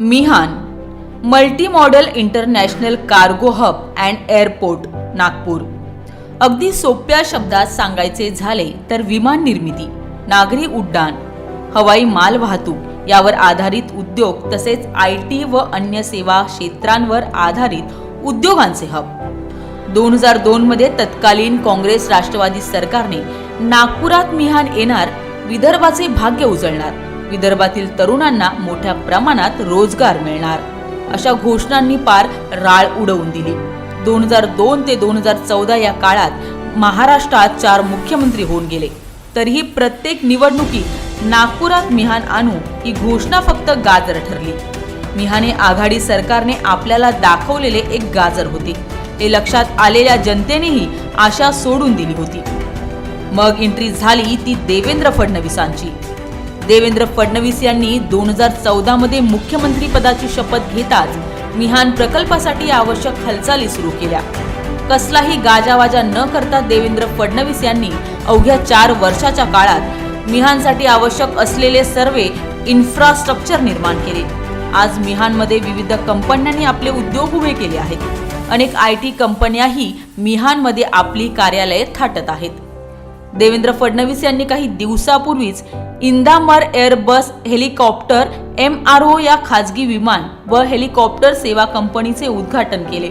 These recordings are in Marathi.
Mihan multi modal international cargo hub and airport Nagpur. अगदी सोप्या शब्दात सांगायचे झाले तर विमान निर्मिती नागरी उड्डाण हवाई माल वाहतूक यावर आधारित उद्योग तसेच आय टी व अन्य सेवा क्षेत्रांवर आधारित उद्योगांचे हब दोन हजार दोन मध्ये तत्कालीन काँग्रेस राष्ट्रवादी सरकारने नागपुरात मिहान येणार विदर्भाचे भाग्य उजळणार. विदर्भातील तरुणांना मोठ्या प्रमाणात रोजगार मिळणार. अशा घोषणांनी पार राळ उडवून दिली. दोन हजार दोन ते दोन हजार चौदा या काळात महाराष्ट्रात चार मुख्यमंत्री होऊन गेले. तरीही प्रत्येक निवडणुकीत नागपुरात मिहान आणू ही घोषणा फक्त गाजर ठरली. मिहाने आघाडी सरकारने आपल्याला दाखवलेले एक गाजर होते. हे लक्षात आलेल्या जनतेनेही आशा सोडून दिली होती. मग एंट्री झाली ती देवेंद्र फडणवीसांची. देवेंद्र फडणवीस यांनी दोन हजार चौदा मध्ये मुख्यमंत्री पदाची शपथ घेताच मिहान प्रकल्पासाठी आवश्यक हालचाली सुरू केल्या. कसलाही गाजावाजा न करता देवेंद्र फडणवीस यांनी अवघ्या चार वर्षाच्या काळात मिहानसाठी आवश्यक असलेले सर्वे इन्फ्रास्ट्रक्चर निर्माण केले. आज मिहानमध्ये विविध कंपन्यांनी आपले उद्योग उभे केले आहेत. अनेक आय टी कंपन्याही मिहानमध्ये आपली कार्यालये थाटत आहेत. देवेंद्र फडणवीस यांनी काही दिवसापूर्वीच Indamer Airbus helicopter M R O या खाजगी विमान व हेलिकॉप्टर सेवा कंपनीचे उद्घाटन केले.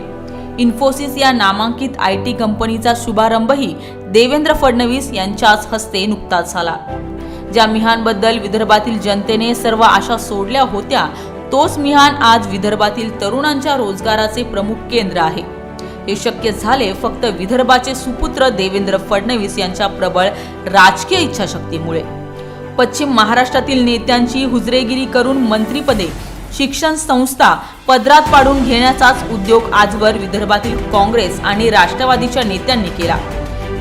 इन्फोसिस या नामांकित आय टी कंपनीचा शुभारंभही देवेंद्र फडणवीस यांच्याच हस्ते नुकताच झाला. ज्या मिहानबद्दल विदर्भातील जनतेने सर्व आशा सोडल्या होत्या तोच मिहान आज विदर्भातील तरुणांच्या रोजगाराचे प्रमुख केंद्र आहे. हे शक्य झाले फक्त विदर्भाचे सुपुत्र देवेंद्र फडणवीस यांच्या प्रबळ राजकीय इच्छाशक्तीमुळे. पश्चिम महाराष्ट्रातील नेत्यांची हुजरेगिरी करून मंत्रीपदे शिक्षण संस्था पदरात पाडून घेण्याचाच उद्योग आजवर विदर्भातील काँग्रेस आणि राष्ट्रवादीच्या नेत्यांनी केला.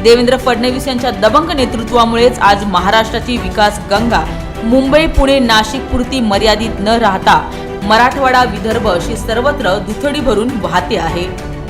देवेंद्र फडणवीस यांच्या दबंग नेतृत्वामुळेच आज महाराष्ट्राची विकास गंगा मुंबई पुणे नाशिक पुरती मर्यादित न राहता मराठवाडा विदर्भ अशी सर्वत्र दुथडी भरून वाहते आहे.